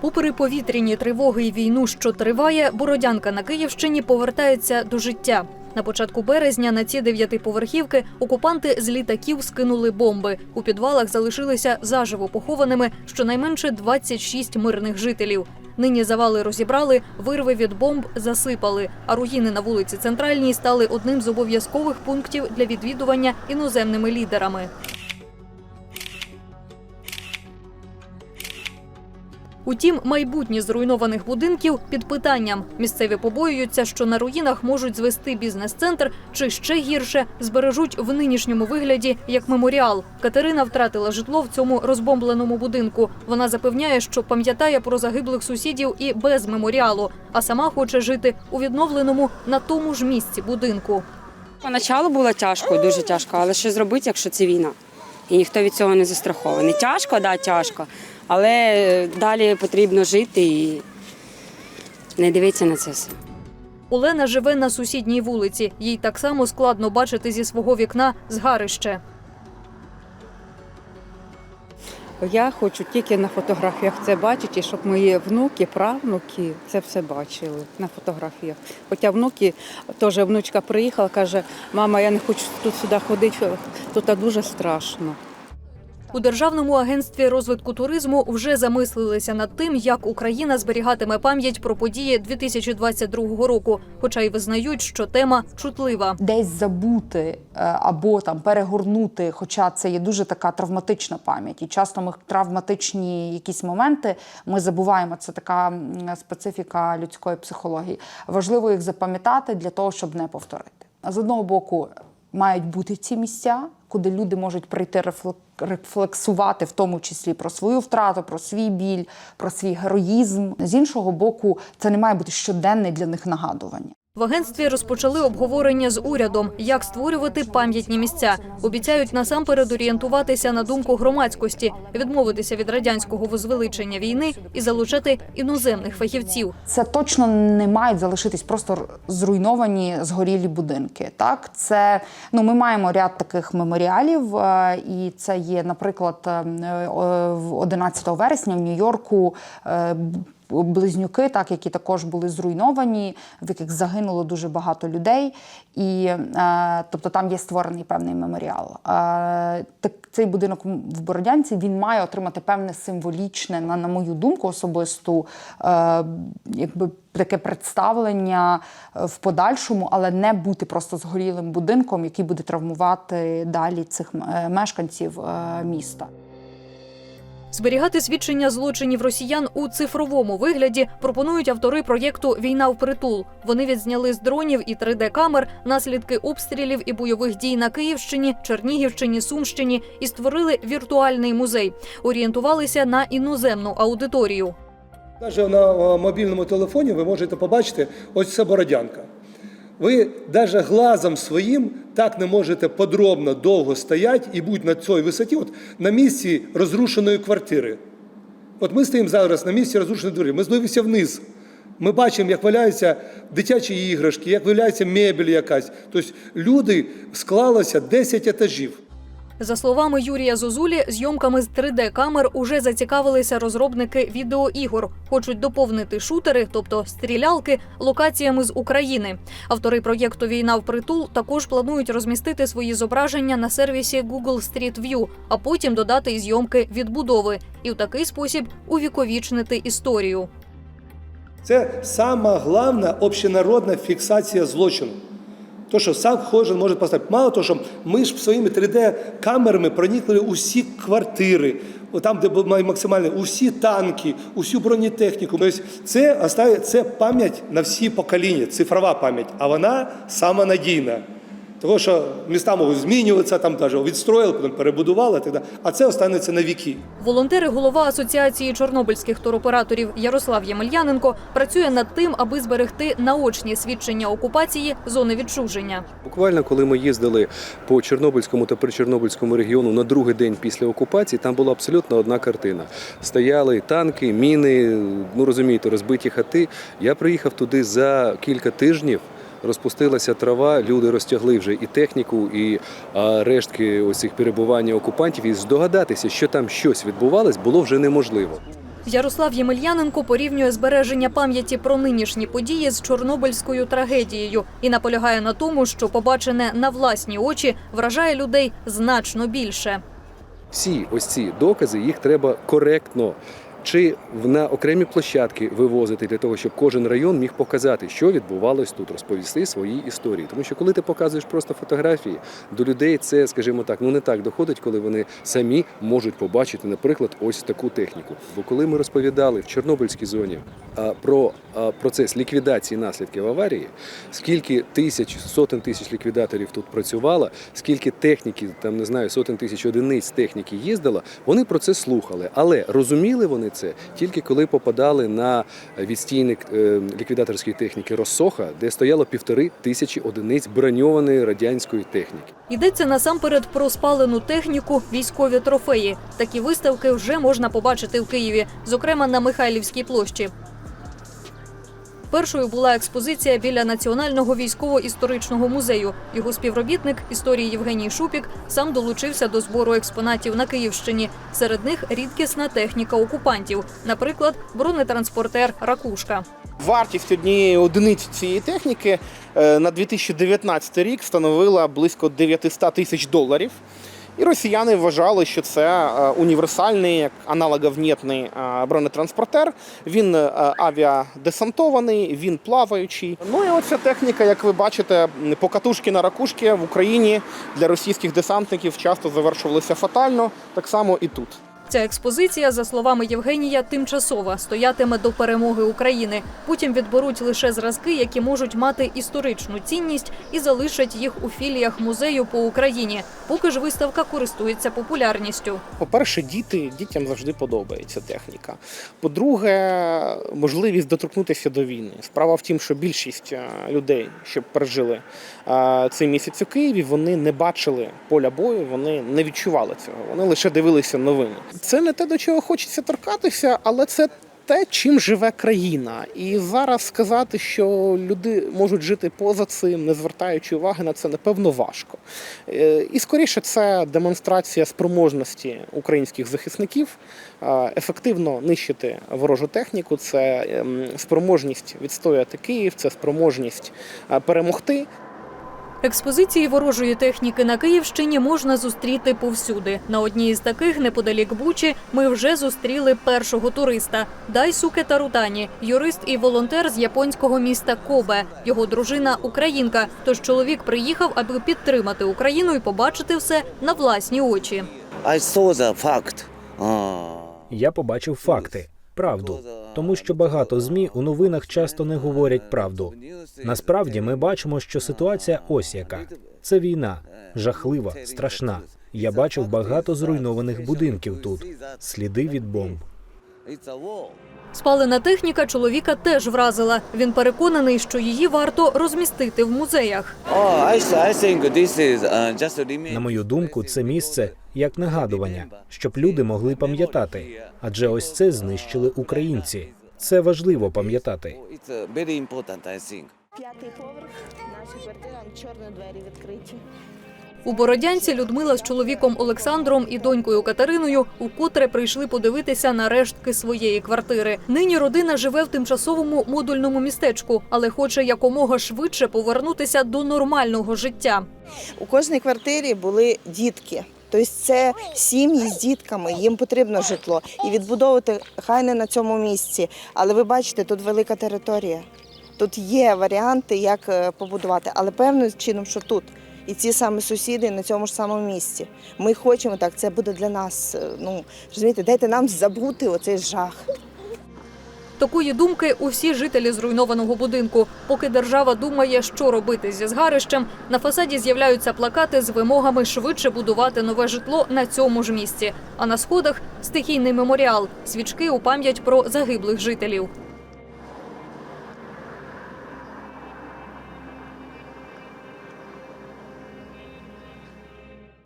Попри повітряні тривоги і війну, що триває, Бородянка на Київщині повертається до життя. На початку березня на ці дев'ятиповерхівки окупанти з літаків скинули бомби. У підвалах залишилися заживо похованими щонайменше 26 мирних жителів. Нині завали розібрали, вирви від бомб засипали, а руїни на вулиці Центральній стали одним з обов'язкових пунктів для відвідування іноземними лідерами. Утім, майбутнє зруйнованих будинків під питанням. Місцеві побоюються, що на руїнах можуть звести бізнес-центр чи ще гірше збережуть в нинішньому вигляді як меморіал. Катерина втратила житло в цьому розбомбленому будинку. Вона запевняє, що пам'ятає про загиблих сусідів і без меморіалу, а сама хоче жити у відновленому на тому ж місці будинку. Поначалу було тяжко, дуже тяжко, але що зробити, якщо це війна? І ніхто від цього не застрахований. Тяжко, да, тяжко. Але далі потрібно жити і не дивитися на це все. Олена живе на сусідній вулиці. Їй так само складно бачити зі свого вікна згарище. Я хочу тільки на фотографіях це бачити, щоб мої внуки, правнуки це все бачили на фотографіях. Хоча внуки, теж внучка приїхала, каже, мама, я не хочу тут сюди ходити, тут дуже страшно. У Державному агентстві розвитку туризму вже замислилися над тим, як Україна зберігатиме пам'ять про події 2022 року, хоча й визнають, що тема чутлива. десь забути е, або там перегорнути, хоча це є дуже така травматична пам'ять. І часто ми травматичні якісь моменти ми забуваємо. Це така специфіка людської психології. Важливо їх запам'ятати для того, щоб не повторити. З одного боку, мають бути ці місця, куди люди можуть прийти рефлек- рефлексувати, в тому числі про свою втрату, про свій біль, про свій героїзм. З іншого боку, це не має бути щоденне для них нагадування. В агентстві розпочали обговорення з урядом, як створювати пам'ятні місця. Обіцяють насамперед орієнтуватися на думку громадськості, відмовитися від радянського возвеличення війни і залучати іноземних фахівців. Це точно не мають залишитись просто зруйновані згорілі будинки. Так, це ну ми маємо ряд таких меморіалів, е, і це є, наприклад, е, е, в 11 вересня в Нью-Йорку. Близнюки, так які також були зруйновані, в яких загинуло дуже багато людей, і е, тобто там є створений певний меморіал. Е, так цей будинок в Бородянці він має отримати певне символічне, на, на мою думку, особисту, е, якби таке представлення в подальшому, але не бути просто згорілим будинком, який буде травмувати далі цих мешканців міста. Зберігати свідчення злочинів росіян у цифровому вигляді пропонують автори проєкту Війна в притул. Вони відзняли з дронів і 3D-камер наслідки обстрілів і бойових дій на Київщині, Чернігівщині, Сумщині і створили віртуальний музей. Орієнтувалися на іноземну аудиторію. Навіть на мобільному телефоні ви можете побачити ось це бородянка. Ви навіть глазом своїм так не можете подробно довго стояти і бути на цій висоті, от на місці розрушеної квартири. От ми стоїмо зараз на місці розрушеної двері, ми здивимося вниз. Ми бачимо, як валяються дитячі іграшки, як валяється мебель якась. Тобто люди склалося 10 етажів. За словами Юрія Зозулі, зйомками з 3D-камер уже зацікавилися розробники відеоігор. Хочуть доповнити шутери, тобто стрілялки, локаціями з України. Автори проєкту Війна в притул також планують розмістити свої зображення на сервісі Google Street View, а потім додати зйомки відбудови і в такий спосіб увіковічнити історію. Це сама головна общенародна фіксація злочину. То, що сам кожен може поставити. Мало того, що ми ж своїми 3D-камерами проникли усі квартири, там, де був максимальне усі танки, усю бронетехніку. Тобто це, це пам'ять на всі покоління, цифрова пам'ять, а вона самонадійна. Тому що міста можуть змінюватися, там навіть відстроїли, потім перебудували, так далі. а це останеться на віки. Волонтери, голова асоціації чорнобильських туроператорів Ярослав Ємельяненко працює над тим, аби зберегти наочні свідчення окупації зони відчуження. Буквально, коли ми їздили по Чорнобильському та причорнобильському регіону на другий день після окупації, там була абсолютно одна картина. Стояли танки, міни, ну розумієте, розбиті хати. Я приїхав туди за кілька тижнів. Розпустилася трава, люди розтягли вже і техніку, і рештки ось цих перебування окупантів. І здогадатися, що там щось відбувалось, було вже неможливо. Ярослав Ємельяненко порівнює збереження пам'яті про нинішні події з Чорнобильською трагедією і наполягає на тому, що побачене на власні очі вражає людей значно більше. Всі ось ці докази їх треба коректно. Чи на окремі площадки вивозити для того, щоб кожен район міг показати, що відбувалось тут, розповісти свої історії. Тому що коли ти показуєш просто фотографії, до людей це, скажімо так, ну не так доходить, коли вони самі можуть побачити, наприклад, ось таку техніку. Бо коли ми розповідали в Чорнобильській зоні про процес ліквідації наслідків аварії, скільки тисяч, сотень тисяч ліквідаторів тут працювало, скільки техніки, там не знаю, сотень тисяч одиниць техніки їздило, вони про це слухали. Але розуміли вони це тільки коли попадали на відстійник е, ліквідаторської техніки Росоха, де стояло півтори тисячі одиниць броньованої радянської техніки. Йдеться насамперед про спалену техніку, військові трофеї. Такі виставки вже можна побачити в Києві, зокрема на Михайлівській площі. Першою була експозиція біля Національного військово-історичного музею. Його співробітник історії Євгеній Шупік сам долучився до збору експонатів на Київщині. Серед них рідкісна техніка окупантів, наприклад, бронетранспортер Ракушка. Вартість однієї одиниці цієї техніки е, на 2019 рік становила близько 900 тисяч доларів. І росіяни вважали, що це е, універсальний аналоговнітний е, бронетранспортер. Він е, авіадесантований, він плаваючий. Ну і оця техніка, як ви бачите, покатушки на ракушки в Україні для російських десантників часто завершувалися фатально. Так само і тут. Ця експозиція, за словами Євгенія, тимчасова, стоятиме до перемоги України. Потім відберуть лише зразки, які можуть мати історичну цінність, і залишать їх у філіях музею по Україні. Поки ж виставка користується популярністю. По-перше, діти дітям завжди подобається техніка. По-друге, можливість доторкнутися до війни. Справа в тім, що більшість е, людей, що пережили е, цей місяць у Києві, вони не бачили поля бою, вони не відчували цього. Вони лише дивилися новини. Це не те, до чого хочеться торкатися, але це. Те, чим живе країна, і зараз сказати, що люди можуть жити поза цим, не звертаючи уваги на це, напевно, важко. Е, І скоріше це демонстрація спроможності українських захисників е, ефективно нищити ворожу техніку. Це ем, спроможність відстояти Київ, це спроможність е, перемогти. Експозиції ворожої техніки на Київщині можна зустріти повсюди. На одній із таких, неподалік Бучі, ми вже зустріли першого туриста Дайсуке Тарутані, юрист і волонтер з японського міста Кобе. Його дружина українка. Тож чоловік приїхав, аби підтримати Україну і побачити все на власні очі. I saw the fact. Uh, Я побачив факти, правду, тому що багато змі у новинах часто не говорять правду. Насправді ми бачимо, що ситуація ось яка. Це війна, жахлива, страшна. Я бачив багато зруйнованих будинків тут, сліди від бомб. Спалена техніка чоловіка теж вразила. Він переконаний, що її варто розмістити в музеях. Oh, uh. На мою думку, це місце як нагадування, щоб люди могли пам'ятати. Адже ось це знищили українці. Це важливо пам'ятати. П'ятий поверх, наша квартира, чорні двері відкриті. У Бородянці Людмила з чоловіком Олександром і донькою Катериною укотре прийшли подивитися на рештки своєї квартири. Нині родина живе в тимчасовому модульному містечку, але хоче якомога швидше повернутися до нормального життя. У кожній квартирі були дітки. Тобто це сім'ї з дітками, їм потрібно житло. І відбудовувати хай не на цьому місці. Але ви бачите, тут велика територія. Тут є варіанти, як е, побудувати, але певним чином, що тут. І ці самі сусіди на цьому ж самому місці. Ми хочемо так, це буде для нас. е, Ну розумієте, дайте нам забути оцей жах. Такої думки усі жителі зруйнованого будинку. Поки держава думає, що робити зі згарищем, на фасаді з'являються плакати з вимогами швидше будувати нове житло на цьому ж місці. А на сходах стихійний меморіал, свічки у пам'ять про загиблих жителів.